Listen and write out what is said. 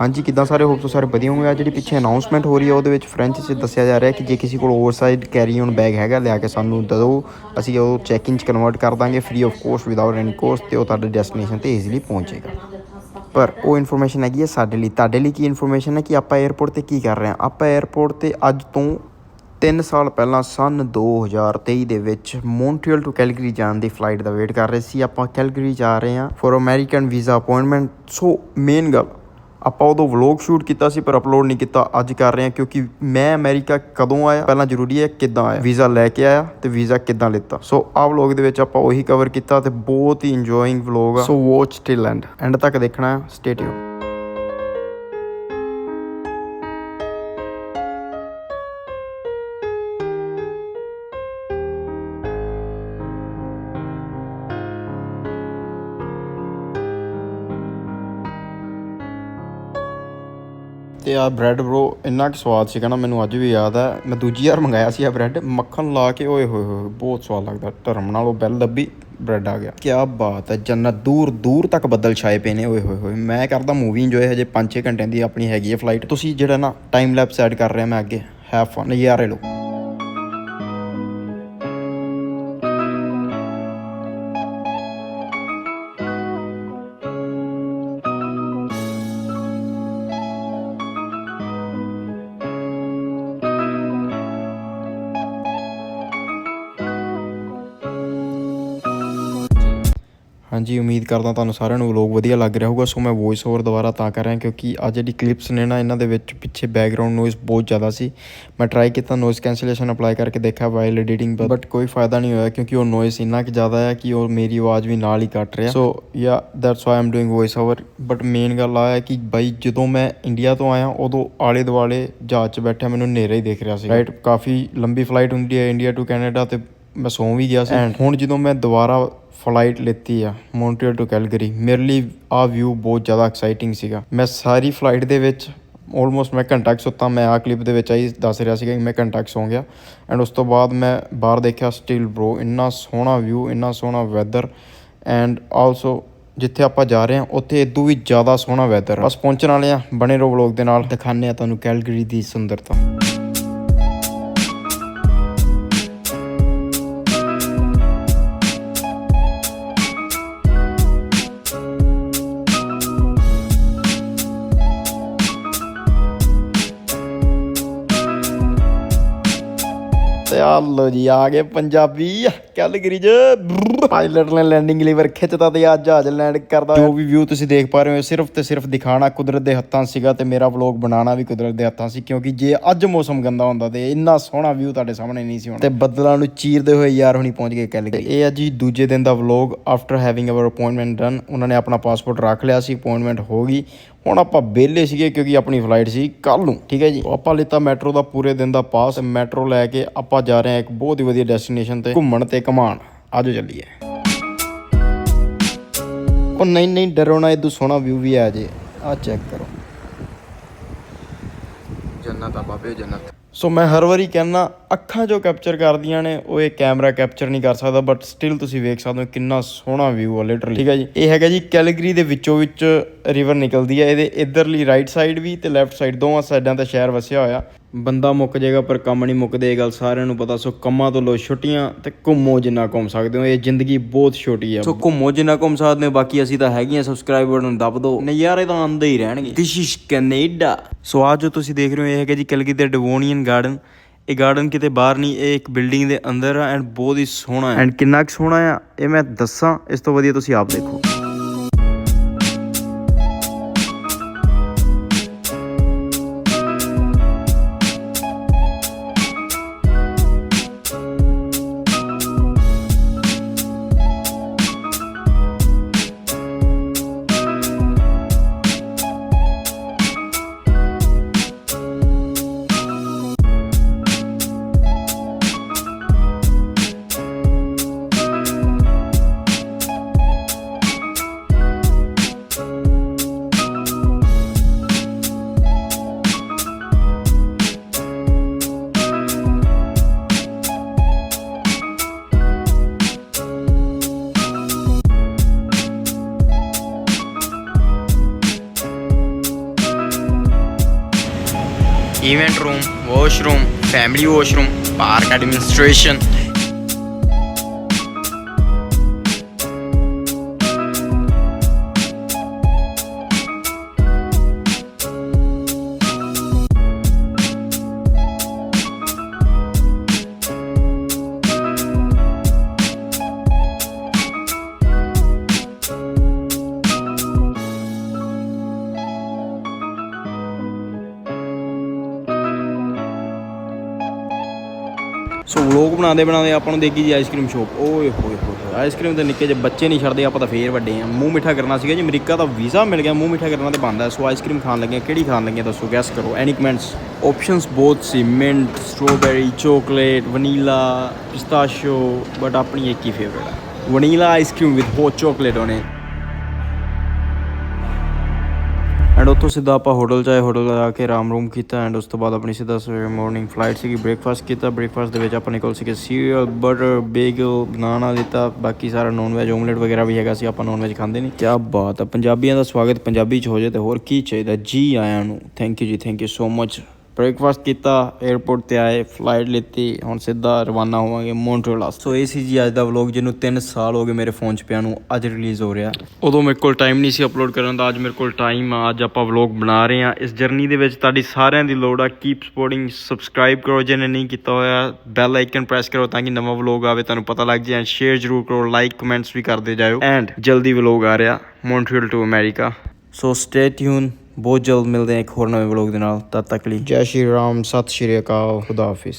ਹਾਂਜੀ, ਕਿਦਾਂ ਸਾਰੇ ਹੋਪ ਤੋਂ ਸਾਰੇ ਵਧੀਆ ਹੋਣਗੇ। ਆ ਜਿਹੜੀ ਪਿੱਛੇ ਅਨਾਉਂਸਮੈਂਟ ਹੋ ਰਹੀ ਹੈ ਉਹਦੇ ਵਿੱਚ ਫਰੈਂਚ 'ਚ ਦੱਸਿਆ ਜਾ ਰਿਹਾ ਕਿ ਜੇ ਕਿਸੇ ਕੋਲ ਓਵਰਸਾਈਜ਼ ਕੈਰੀ ਔਨ ਬੈਗ ਹੈਗਾ, ਲਿਆ ਕੇ ਸਾਨੂੰ ਦਿਓ। ਅਸੀਂ ਉਹ ਚੈਕ ਇਨ 'ਚ ਕਨਵਰਟ ਕਰ ਦਾਂਗੇ free of cost without any cost ਤੇ ਉਹ ਤੁਹਾਡੇ ਡੈਸਟੀਨੇਸ਼ਨ ਤੇ ਈਜ਼ੀਲੀ ਪਹੁੰਚੇਗਾ। ਪਰ ਉਹ ਇਨਫੋਰਮੇਸ਼ਨ ਹੈਗੀ ਹੈ ਸਾਡੇ ਲਈ। ਤੁਹਾਡੇ ਲਈ ਕੀ ਇਨਫੋਰਮੇਸ਼ਨ ਹੈ ਕਿ ਆਪਾਂ 에어ਪੋਰਟ ਤੇ ਕੀ ਕਰ ਰਹੇ ਹਾਂ? ਆਪਾਂ 에어ਪੋਰਟ ਤੇ ਅੱਜ ਤੋਂ 3 ਸਾਲ ਪਹਿਲਾਂ, ਸਨ 2023 ਦੇ ਵਿੱਚ ਮੌਂਟਰੀਅਲ ਟੂ ਕੈਲਗਰੀ ਜਾਣ ਦੀ ਫਲਾਈਟ ਦਾ ਵੇਟ ਕਰ ਰਹੇ ਸੀ। ਆਪਾਂ ਕੈਲਗਰੀ ਜਾ ਰਹੇ ਹਾਂ for American visa appointment so main ਗੱਲ ਆਪਾਂ ਉਦੋਂ ਵਲੌਗ ਸ਼ੂਟ ਕੀਤਾ ਸੀ, ਪਰ ਅਪਲੋਡ ਨਹੀਂ ਕੀਤਾ, ਅੱਜ ਕਰ ਰਹੇ ਹਾਂ, ਕਿਉਂਕਿ ਮੈਂ ਅਮਰੀਕਾ ਕਦੋਂ ਆਇਆ? ਪਹਿਲਾਂ ਜ਼ਰੂਰੀ ਹੈ ਕਿੱਦਾਂ ਆਇਆ। ਵੀਜ਼ਾ ਲੈ ਕੇ ਆਇਆ ਤੇ ਵੀਜ਼ਾ ਕਿੱਦਾਂ ਲਿੱਤਾ। ਸੋ ਆਹ ਵਲੌਗ ਦੇ ਵਿੱਚ ਆਪਾਂ ਉਹੀ ਕਵਰ ਕੀਤਾ ਤੇ ਬਹੁਤ ਹੀ ਇੰਜੋਇੰਗ ਵਲੌਗ ਆ। So watch till end end ਤੱਕ ਦੇਖਣਾ ਸਟੇ ਟਿਊਨ ਤੇ ਆ ਬ੍ਰੈਡ ਬ్రో ਇੰਨਾ ਕਿ ਸਵਾਦ ਸੀਗਾ ਨਾ, ਮੈਨੂੰ ਅੱਜ ਵੀ ਯਾਦ ਆ। ਮੈਂ ਦੂਜੀ ਵਾਰ ਮੰਗਾਇਆ ਸੀ ਆ ਬ੍ਰੈਡ ਮੱਖਣ ਲਾ ਕੇ, ਓਏ ਹੋਏ ਹੋਏ, ਬਹੁਤ ਸਵਾਦ ਲੱਗਦਾ। ਧਰਮ ਨਾਲ ਉਹ ਬੈਲ ਦੱਬੀ ਬ੍ਰੈਡ ਆ ਗਿਆ। ਕੀ ਬਾਤ ਹੈ ਜੰਨਤ, ਦੂਰ ਦੂਰ ਤੱਕ ਬੱਦਲ ਛਾਏ ਪਏ ਨੇ, ਓਏ ਹੋਏ ਹੋਏ। ਮੈਂ ਕਰਦਾ ਮੂਵੀ ਇੰਜੋਏ ਹਜੇ 5-6 ਘੰਟਿਆਂ ਦੀ ਆਪਣੀ ਹੈਗੀ ਹੈ ਫਲਾਈਟ ਤੁਸੀਂ ਜਿਹੜਾ ਨਾ ਟਾਈਮ ਲੈਪਸ ਐਡ ਕਰ ਰਿਹਾ ਮੈਂ ਅੱਗੇ। ਹੈਵ ਫਨ ਨਜ਼ਾਰੇ ਲਓ। ਹਾਂਜੀ ਉਮੀਦ ਕਰਦਾ ਤੁਹਾਨੂੰ ਸਾਰਿਆਂ ਨੂੰ ਵਲੌਗ ਵਧੀਆ ਲੱਗ ਰਿਹਾ ਹੋਊਗਾ। ਸੋ ਮੈਂ ਵੌਇਸ ਓਵਰ ਦੁਬਾਰਾ ਤਾਂ ਕਰ ਰਿਹਾ ਕਿਉਂਕਿ ਆ ਜਿਹੜੀ ਕਲਿੱਪਸ ਨੇ ਨਾ ਇਹਨਾਂ ਦੇ ਵਿੱਚ ਪਿੱਛੇ ਬੈਕਗ੍ਰਾਉਂਡ ਨੋਇਸ ਬਹੁਤ ਜ਼ਿਆਦਾ ਸੀ। ਮੈਂ ਟਰਾਈ ਕੀਤਾ ਨੋਇਸ ਕੈਂਸਲੇਸ਼ਨ ਅਪਲਾਈ ਕਰਕੇ ਦੇਖਿਆ ਵਾਈਲ ਐਡੀਟਿੰਗ ਬਟ ਕੋਈ ਫਾਇਦਾ ਨਹੀਂ ਹੋਇਆ ਕਿਉਂਕਿ ਉਹ ਨੋਇਸ ਇੰਨਾ ਕਿ ਜ਼ਿਆਦਾ ਹੈ ਕਿ ਉਹ ਮੇਰੀ ਆਵਾਜ਼ ਵੀ ਨਾਲ ਹੀ ਕੱਟ ਰਿਹਾ। So yeah that's why I'm doing voice over but main ਗੱਲ ਆ ਹੈ ਕਿ ਬਾਈ ਜਦੋਂ ਮੈਂ ਇੰਡੀਆ ਤੋਂ ਆਇਆ ਉਦੋਂ ਆਲੇ ਦੁਆਲੇ ਜਹਾਜ਼ 'ਚ ਬੈਠਿਆ ਮੈਨੂੰ ਹਨੇਰਾ ਹੀ ਦਿਖ ਰਿਹਾ ਸੀ। ਰਾਈਟ ਕਾਫੀ ਲੰਬੀ ਫਲਾਈਟ ਹੁੰਦੀ ਹੈ ਇੰਡੀਆ ਟੂ ਕੈਨੇਡਾ ਤੇ ਮੈਂ ਸੌਂ ਵੀ ਗਿਆ ਸੀ। ਹੁਣ ਜਦੋਂ ਮੈਂ ਦੁਬਾਰਾ ਫਲਾਈਟ ਲਿੱਤੀ ਆ ਮੌਂਟਰੀਅਲ ਟੂ ਕੈਲਗਰੀ ਮੇਰੇ ਲਈ ਆ ਵਿਊ ਬਹੁਤ ਜ਼ਿਆਦਾ ਐਕਸਾਈਟਿੰਗ ਸੀਗਾ। ਮੈਂ ਸਾਰੀ ਫਲਾਈਟ ਦੇ ਵਿੱਚ ਆਲਮੋਸਟ ਮੈਂ ਘੰਟਾ ਕੁ ਸੁੱਤਾ ਮੈਂ ਆ ਕਲਿੱਪ ਦੇ ਵਿੱਚ ਆਈ ਦੱਸ ਰਿਹਾ ਸੀਗਾ ਕਿ ਮੈਂ ਘੰਟਾ ਕੁ ਸੌਂ ਗਿਆ। ਐਂਡ ਉਸ ਤੋਂ ਬਾਅਦ ਮੈਂ ਬਾਹਰ ਦੇਖਿਆ ਸਟਿਲ ਬ్రో ਇੰਨਾ ਸੋਹਣਾ ਵਿਊ ਇੰਨਾ ਸੋਹਣਾ ਵੈਦਰ ਐਂਡ ਆਲਸੋ ਜਿੱਥੇ ਆਪਾਂ ਜਾ ਰਹੇ ਹਾਂ ਉੱਥੇ ਇਦੋਂ ਵੀ ਜ਼ਿਆਦਾ ਸੋਹਣਾ ਵੈਦਰ ਬਸ ਪਹੁੰਚਣ ਵਾਲੇ ਆ ਬਣੇ ਰਹੋ ਵਲੌਗ ਦੇ ਨਾਲ। ਦਿਖਾਣੇ ਆ ਤੁਹਾਨੂੰ ਕੈਲਗਰੀ ਦੀ ਸੁੰਦਰਤਾ। ਲੋ ਜੀ ਆ ਗਏ ਪੰਜਾਬੀ। ਕੈਲਗਰੀ ਚ ਪਾਇਲਟ ਨੇ ਲੈਂਡਿੰਗ ਲੀਵਰ ਖਿੱਚਦਾ ਤੇ ਆ ਜਹਾਜ਼ ਲੈਂਡ ਕਰਦਾ ਜੋ ਵੀ ਵਿਊ ਤੁਸੀਂ ਦੇਖ ਪਾ ਰਹੇ ਹੋ ਸਿਰਫ ਤੇ ਸਿਰਫ ਦਿਖਾਣਾ ਕੁਦਰਤ ਦੇ ਹੱਥਾਂ ਸੀਗਾ ਤੇ ਮੇਰਾ ਵਲੌਗ ਬਣਾਉਣਾ ਵੀ ਕੁਦਰਤ ਦੇ ਹੱਥਾਂ ਸੀ ਕਿਉਂਕਿ ਜੇ ਅੱਜ ਮੌਸਮ ਗੰਦਾ ਹੁੰਦਾ ਤੇ ਇੰਨਾ ਸੋਹਣਾ ਵਿਊ ਤੁਹਾਡੇ ਸਾਹਮਣੇ ਨਹੀਂ ਸੀ ਹੋਣਾ। ਤੇ ਬੱਦਲਾਂ ਨੂੰ ਚੀਰਦੇ ਹੋਏ ਯਾਰ ਹੁਣੀ ਪਹੁੰਚ ਗਏ ਕੈਲਗਰੀ। ਇਹ ਆ ਜੀ ਦੂਜੇ ਦਿਨ ਦਾ vlog after having our appointment done ਉਹਨਾਂ ਨੇ ਆਪਣਾ ਪਾਸਪੋਰਟ ਰੱਖ ਲਿਆ ਸੀ ਅਪਾਇੰਟਮੈਂਟ ਹੋ ਗਈ। ਹੁਣ ਆਪਾਂ ਵਿਹਲੇ ਸੀਗੇ ਕਿਉਂਕਿ ਆਪਣੀ ਫਲਾਈਟ ਸੀ ਕੱਲ ਨੂੰ ਠੀਕ ਹੈ ਜੀ। ਆਪਾਂ ਲਿੱਤਾ ਮੈਟਰੋ ਦਾ ਪੂਰੇ ਦਿਨ ਦਾ ਪਾਸ ਮੈਟਰੋ ਲੈ ਕੇ ਆਪਾਂ ਜਾ ਰਹੇ ਹਾਂ ਇੱਕ ਬਹੁਤ ਹੀ ਵਧੀਆ ਡੈਸਟੀਨੇਸ਼ਨ ਤੇ ਘੁੰਮਣ ਤੇ ਕਮਾਣ ਆਜੋ ਚੱਲੀਏ। ਉਹ ਨਹੀਂ ਨਹੀਂ ਡਰੋ ਨਾ ਇਦੋਂ ਸੋਹਣਾ ਵਿਊ ਵੀ ਆ ਜੇ। ਆ ਚੈੱਕ ਕਰੋ। ਜੰਨਤ ਆ ਬਾਬੇ ਜੰਨਤ। ਸੋ ਮੈਂ ਹਰ ਵਾਰੀ ਕਹਿੰਦਾ ਅੱਖਾਂ ਜੋ ਕੈਪਚਰ ਕਰਦੀਆਂ ਨੇ ਉਹ ਇਹ ਕੈਮਰਾ ਕੈਪਚਰ ਨਹੀਂ ਕਰ ਸਕਦਾ ਬਟ ਸਟਿਲ ਤੁਸੀਂ ਵੇਖ ਸਕਦੇ ਹੋ ਕਿੰਨਾ ਸੋਹਣਾ ਵਿਊ ਆ ਲਿਟਰਲੀ ਠੀਕ ਹੈ ਜੀ। ਇਹ ਹੈਗਾ ਜੀ ਕੈਲਗਰੀ ਦੇ ਵਿੱਚੋਂ ਵਿੱਚ ਰਿਵਰ ਨਿਕਲਦੀ ਹੈ ਇਹਦੇ ਇਧਰਲੀ ਰਾਈਟ ਸਾਈਡ ਵੀ ਤੇ ਲੈਫਟ ਸਾਈਡ ਦੋਵਾਂ ਸਾਈਡਾਂ ਤੇ ਸ਼ਹਿਰ ਵਸਿਆ ਹੋਇਆ। ਬੰਦਾ ਮੁੱਕ ਜਾਏਗਾ ਪਰ ਕੰਮ ਨਹੀਂ ਮੁੱਕਦੇ ਇਹ ਗੱਲ ਸਾਰਿਆਂ ਨੂੰ ਪਤਾ ਸੋ ਕੰਮਾਂ ਤੋਂ ਲੋ ਛੁੱਟੀਆਂ ਤੇ ਘੁੰਮੋ ਜਿੰਨਾ ਘੁੰਮ ਸਕਦੇ ਹੋ ਇਹ ਜ਼ਿੰਦਗੀ ਬਹੁਤ ਛੋਟੀ ਆ। ਸੋ ਘੁੰਮੋ ਜਿੰਨਾ ਘੁੰਮ ਸਕਦੇ ਹੋ ਬਾਕੀ ਅਸੀਂ ਤਾਂ ਹੈਗੀਆਂ ਸਬਸਕ੍ਰਾਈਬਰ ਨੂੰ ਦੱਬ ਦਿਓ ਨਜ਼ਾਰੇ ਤਾਂ ਆਉਂਦੇ ਹੀ ਰਹਿਣਗੇ। ਦਿਸ ਇਜ਼ ਕੈਨੇਡਾ ਸੋ ਆ ਜੋ ਤੁਸੀਂ ਦੇਖ ਰਹੇ ਹੋ ਇਹ ਹੈਗਾ ਜੀ ਕਲਗੀ ਦੇ ਡਿਵੋਨੀਅਨ ਗਾਰਡਨ ਇਹ ਗਾਰਡਨ ਕਿਤੇ ਬਾਹਰ ਨਹੀਂ ਇਹ ਇੱਕ ਬਿਲਡਿੰਗ ਦੇ ਅੰਦਰ ਆ ਐਂਡ ਬਹੁਤ ਹੀ ਸੋਹਣਾ ਹੈ। ਐਂਡ ਕਿੰਨਾ ਕੁ ਸੋਹਣਾ ਆ ਇਹ ਮੈਂ ਦੱਸਾਂ ਇਸ ਤੋਂ ਵਧੀਆ ਤੁਸੀਂ ਆਪ ਦੇਖੋ। event room, washroom, family washroom, park administration, so vlog ਬਣਾਉਂਦੇ ਬਣਾਉਂਦੇ ਆਪਾਂ ਨੂੰ ਦੇਖੀ ਜੀ ਆਈਸਕ੍ਰੀਮ ਸ਼ੋਪ। ਓਏ ਹੋਏ ਹੋਏ ਆਈਸਕ੍ਰੀਮ ਤੇ ਨਿੱਕੇ ਜਿਹੇ ਬੱਚੇ ਨਹੀਂ ਛੱਡਦੇ, ਆਪਾਂ ਤਾਂ ਫੇਰ ਵੱਡੇ ਆ ਮੂੰਹ ਮਿੱਠਾ ਕਰਨਾ ਸੀਗਾ ਜੀ, ਅਮਰੀਕਾ ਦਾ ਵੀਜ਼ਾ ਮਿਲ ਗਿਆ, ਮੂੰਹ ਮਿੱਠਾ ਕਰਨਾ ਤੇ ਬੰਦਾ ਸੋ ਆਈਸਕ੍ਰੀਮ ਖਾਣ ਲੱਗੇ ਕਿਹੜੀ ਖਾਣ ਲੱਗੇ ਦੱਸੋ ਗੈਸ ਕਰੋ। ਐਨੀ ਕਮੈਂਟਸ ਆਪਸ਼ਨਸ ਬਹੁਤ ਸੀ mint strawberry chocolate vanilla pistachio but ਆਪਣੀ ਇੱਕ ਹੀ ਫੇਵਰਟ ਆ। Vanilla ice cream with hot chocolate on it and ਉੱਥੋਂ ਸਿੱਧਾ ਆਪਾਂ ਹੋਟਲ 'ਚ ਆਏ ਹੋਟਲ ਆ ਕੇ ਆਰਾਮ ਰੂਮ ਕੀਤਾ ਐਂਡ ਉਸ ਤੋਂ ਬਾਅਦ ਆਪਣੀ ਸਿੱਧਾ ਸਵੇਰੇ ਮਾਰਨਿੰਗ ਫਲਾਈਟ ਸੀਗੀ ਬ੍ਰੇਕਫਾਸਟ ਕੀਤਾ ਬ੍ਰੇਕਫਾਸਟ ਦੇ ਵਿੱਚ ਆਪਾਂ ਨਿਕਲ ਸੀਗੇ ਸੀਰੀਅਲ ਬਟਰ ਬੇਗਲ ਬਨਾਨਾ ਦਿੱਤਾ, ਬਾਕੀ ਸਾਰਾ ਨੌਨ ਵੈਜ ਓਮਲੇਟ ਵਗੈਰਾ ਵੀ ਹੈਗਾ ਸੀ, ਆਪਾਂ ਨੌਨ ਵੈਜ ਖਾਂਦੇ ਨਹੀਂ। ਕੀ ਬਾਤ ਆ, ਪੰਜਾਬੀਆਂ ਦਾ ਸਵਾਗਤ ਪੰਜਾਬੀ 'ਚ ਹੋ ਜਾਏ ਤੇ ਹੋਰ ਕੀ ਚਾਹੀਦਾ? ਜੀ ਆਇਆਂ ਨੂੰ। ਥੈਂਕ ਯੂ ਜੀ thank you so much breakfast ਕੀਤਾ 에어ਪੋਰਟ ਤੇ ਆਏ ਫਲਾਈਟ ਲਿੱਤੀ ਹੁਣ ਸਿੱਧਾ ਰਵਾਨਾ ਹੋਵਾਂਗੇ ਮੌਂਟਰੀਅਲ ਸੋ ਇਹ ਸੀ ਜੀ ਅੱਜ ਦਾ ਵਲੌਗ ਜਿਹਨੂੰ 3 ਸਾਲ ਹੋ ਗਏ ਮੇਰੇ ਫੋਨ 'ਚ ਪਿਆ ਨੂੰ ਅੱਜ ਰਿਲੀਜ਼ ਹੋ ਰਿਹਾ। ਉਦੋਂ ਮੇਰੇ ਕੋਲ ਟਾਈਮ ਨਹੀਂ ਸੀ ਅਪਲੋਡ ਕਰਨ ਦਾ ਅੱਜ ਮੇਰੇ ਕੋਲ ਟਾਈਮ ਆ ਅੱਜ ਆਪਾਂ ਵਲੌਗ ਬਣਾ ਰਹੇ ਆ ਇਸ ਜਰਨੀ ਦੇ ਵਿੱਚ ਤੁਹਾਡੀ ਸਾਰਿਆਂ ਦੀ ਲੋੜ ਆ ਕੀਪ ਸਪੋਰਟਿੰਗ ਸਬਸਕ੍ਰਾਈਬ ਕਰੋ ਜਿਹਨੇ ਨਹੀਂ ਕੀਤਾ ਹੋਇਆ ਬੈਲ ਆਈਕਨ ਪ੍ਰੈਸ ਕਰੋ ਤਾਂ ਕਿ ਨਵਾਂ ਵਲੌਗ ਆਵੇ ਤੁਹਾਨੂੰ ਪਤਾ ਲੱਗ ਜਾਏ ਐਂਡ ਸ਼ੇਅਰ ਜ਼ਰੂਰ ਕਰੋ ਲਾਈਕ ਕਮੈਂਟਸ ਵੀ ਕਰਦੇ ਜਾਇਓ। ਐਂਡ ਜਲਦੀ ਵਲੌਗ ਆ ਰਿਹਾ Montreal to America so stay tuned ਬਹੁਤ ਜਲਦ ਮਿਲਦੇ ਹਾਂ ਇੱਕ ਹੋਰ ਨਵੇਂ ਵਲੌਗ ਦੇ ਨਾਲ। ਤਦ ਤੱਕ ਲਈ ਜੈ ਸ਼੍ਰੀ ਰਾਮ, ਸਤਿ ਸ਼੍ਰੀ ਅਕਾਲ, ਖੁਦਾ ਹਾਫਿਜ਼।